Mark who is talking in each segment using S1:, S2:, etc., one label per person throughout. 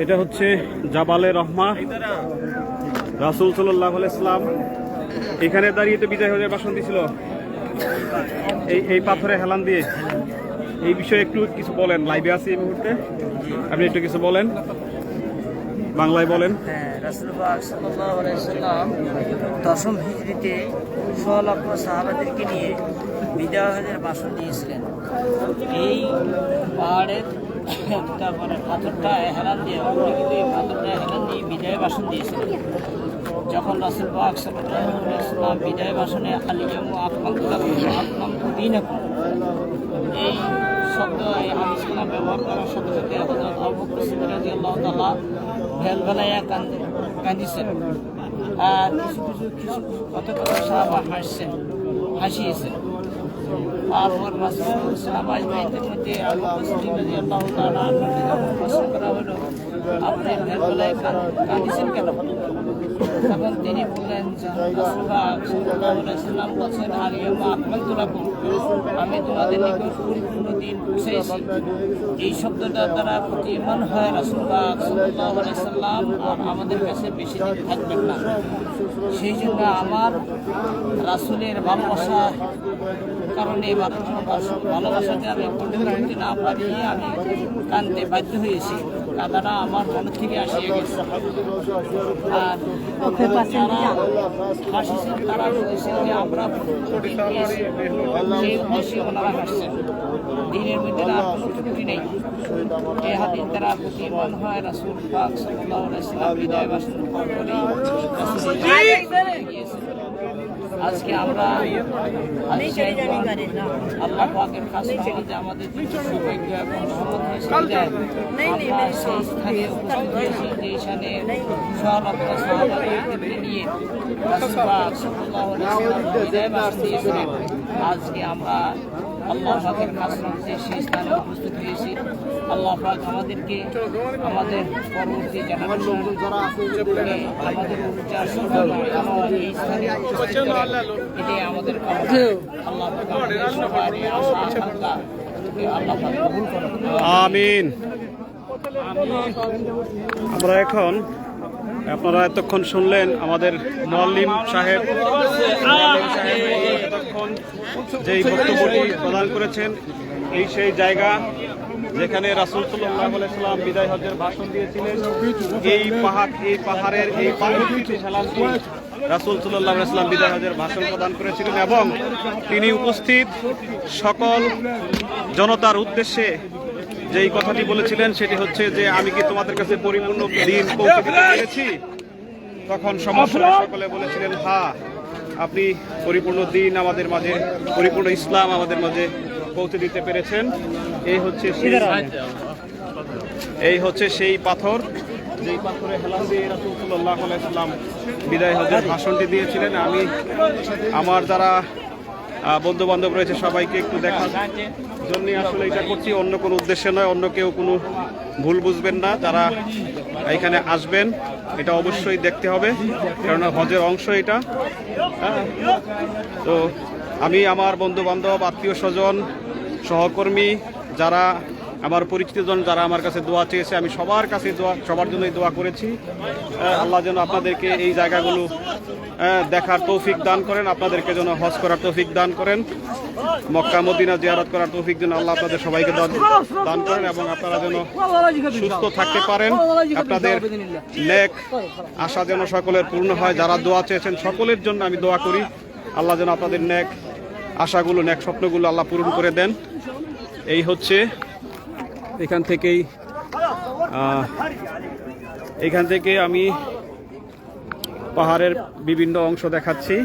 S1: এটা হচ্ছে জাবালে রহমা রাসুল সাল্লাহ ইসলাম এখানে দাঁড়িয়ে তো বিজয় হজের ভাষণ দিছিল এই এই পাথরে হেলান দিয়ে। এই বিষয়ে একটু কিছু বলেন লাইভে আছি এই মুহূর্তে। আপনি একটু কিছু বলেন। বাংলায় বলেন।
S2: হ্যাঁ দশম হিজড়িতে লক্ষ সাহাবাদেরকে নিয়ে বিদায় হজের ভাষণ দিয়েছিলেন এই পাহাড়ের তারপরে পাথরটা হেলান দিয়ে কিন্তু এই পাথরটা হেলান দিয়ে বিদায় ভাষণ দিয়েছিলেন যখন রাসুলবাগ সাল্লাহ আলাইসাল্লাম বিদায় ভাষণে আলিয়াম আকমাল আকমাল দিন এই শব্দ এই হাদিসগুলো ব্যবহার করার সাথে সাথে হজরত আবু বকর সিদ্দিক রাদিয়াল্লাহু তাআলা ভেল কান্দি কান্দিছেন আর কিছু কিছু কিছু কত কত সাহাবা হাসছেন হাসিয়েছেন তারপর রাসূল সাহাবাই ভাইদের মধ্যে আবু তাআলা আনহুকে যখন প্রশ্ন করা হলো আপনি ভেল বেলায় কান্দিছেন কেন তখন তিনি বললেন যে রাসূলুল্লাহ সাল্লাল্লাহু আলাইহি সাল্লাম বলছেন, আর ইয়ামা আমি তোমাদের নিকট পরিপূর্ণ দিন পৌঁছেছি। এই শব্দটা দ্বারা প্রতীয়মান হয় আলাইহি সাল্লাম, আর আমাদের কাছে বেশি দিন থাকবেন না। সেই জন্য আমার রাসূলের ভালোবাসা কারণে ভালোবাসাকে আমি করতে না পারি আমি কানতে বাধ্য হয়েছি। কাদাটা আমার মন থেকে আসিয়ে গেছে। আর তারা বলেছেন যে আমরা সেই উদ্দেশ্যে ওনারা হাসছেন। দিনের মধ্যে আর কোনো ত্রুটি নেই। এই হাদিস দ্বারা প্রতিমান হয় রাসূল পাক সাল্লাল্লাহু আলাইহি সাল্লাম হৃদয় বাসন করে রাসূল গিয়েছেন আজকে আমরা আল্লাহ পাকের কাছে যে আমাদের সৌভাগ্য এবং রহমত স্থানে উপস্থিত হয়েছি যে নিয়ে আজকে আমরা আল্লাহ পাকের কাছে যে সেই স্থানে উপস্থিত হয়েছি আল্লাহ পাক আমাদেরকে আমাদের পরবর্তী জেনারেশন আমাদের উচ্চার এই স্থানে এটাই আমাদের আল্লাহ পাক আমাদের আশা আকাঙ্ক্ষা আল্লাহ পাক কবুল করুন।
S1: আমিন। আমরা এখন আপনারা এতক্ষণ শুনলেন আমাদের মোয়াল্লিম সাহেব। এতক্ষণ যেই বক্তব্যটি প্রদান করেছেন, এই সেই জায়গা যেখানে রাসুল সাল্লাম বিদায় হজের ভাষণ দিয়েছিলেন। এই পাহাড়, এই পাহাড়ের এই পাহাড়টি রাসুল সাল্লাম বিদায় হজের ভাষণ প্রদান করেছিলেন এবং তিনি উপস্থিত সকল জনতার উদ্দেশ্যে যেই কথাটি বলেছিলেন সেটি হচ্ছে যে আমি কি তোমাদের কাছে পরিপূর্ণ দিন পৌঁছে দিতে পেরেছি? তখন সমস্ত সকলে বলেছিলেন হা আপনি পরিপূর্ণ দিন আমাদের মাঝে পরিপূর্ণ ইসলাম আমাদের মাঝে পৌঁছে দিতে পেরেছেন। এই হচ্ছে এই হচ্ছে সেই পাথর যেই পাথরে হেলান দিয়ে রাসুলসাল্লাহ আলাইসাল্লাম বিদায় হজের ভাষণটি দিয়েছিলেন। আমি আমার যারা বন্ধু বান্ধব রয়েছে সবাইকে একটু দেখার জন্য আসলে এটা করছি। অন্য কোনো উদ্দেশ্যে নয়, অন্য কেউ কোনো ভুল বুঝবেন না। যারা এখানে আসবেন, এটা অবশ্যই দেখতে হবে, কেননা হজের অংশ এটা। হ্যাঁ। তো আমি, আমার বন্ধু বান্ধব আত্মীয় স্বজন, সহকর্মী, যারা আমার পরিচিতজন যারা আমার কাছে দোয়া চেয়েছে, আমি সবার কাছে দোয়া, সবার জন্যই দোয়া করেছি। আল্লাহ যেন আপনাদেরকে এই জায়গাগুলো দেখার তৌফিক দান করেন, আপনাদেরকে যেন হজ করার তৌফিক দান করেন, মক্কা, মদিনা জিয়ারত করার তৌফিক যেন আল্লাহ আপনাদের সবাইকে দান করেন এবং আপনারা যেন সুস্থ থাকতে পারেন। আপনাদের নেক আশা যেন সকলের পূর্ণ হয়। যারা দোয়া চেয়েছেন সকলের জন্য আমি দোয়া করি। আল্লাহ যেন আপনাদের নেক আশাগুলো, নেক স্বপ্নগুলো আল্লাহ পূরণ করে দেন। এই হচ্ছে এখান থেকেই এখান থেকে আমি পাহাড়ের বিভিন্ন অংশ দেখাচ্ছি।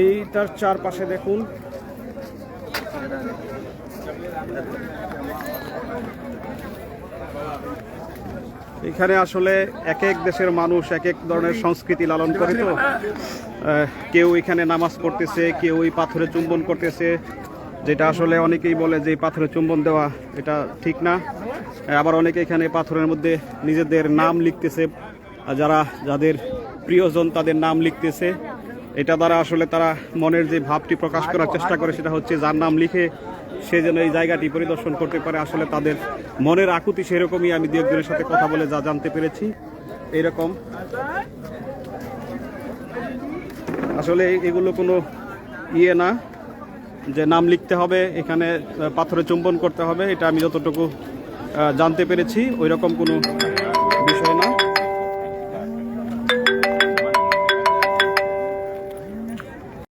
S1: এইটার চারপাশে দেখুন। এখানে আসলে এক এক দেশের মানুষ এক এক ধরনের সংস্কৃতি লালন করে তো। কেউ এখানে নামাজ পড়তেছে, কেউ ওই পাথরে চুম্বন করতেছে যেটা আসলে অনেকেই বলে যে পাথরে চুম্বন দেওয়া, এটা ঠিক না। আবার অনেকে এখানে পাথরের মধ্যে নিজেদের নাম লিখতেছে যারা, যাদের প্রিয়জন তাদের নাম লিখতেছে। এটা দ্বারা আসলে তারা মনের যে ভাবটি প্রকাশ করার চেষ্টা করে সেটা হচ্ছে যার নাম লিখে সে যেন এই জায়গাটি পরিদর্শন করতে পারে। আসলে তাদের মনের আকুতি সেরকমই আমি দু একজনের সাথে কথা বলে যা জানতে পেরেছি। এইরকম। আসলে এগুলো কোনো ইয়ে না। যে নাম লিখতে হবে, এখানে পাথরে চুম্বন করতে হবে, এটা আমি যতটুকু জানতে পেরেছি ওই রকম কোনো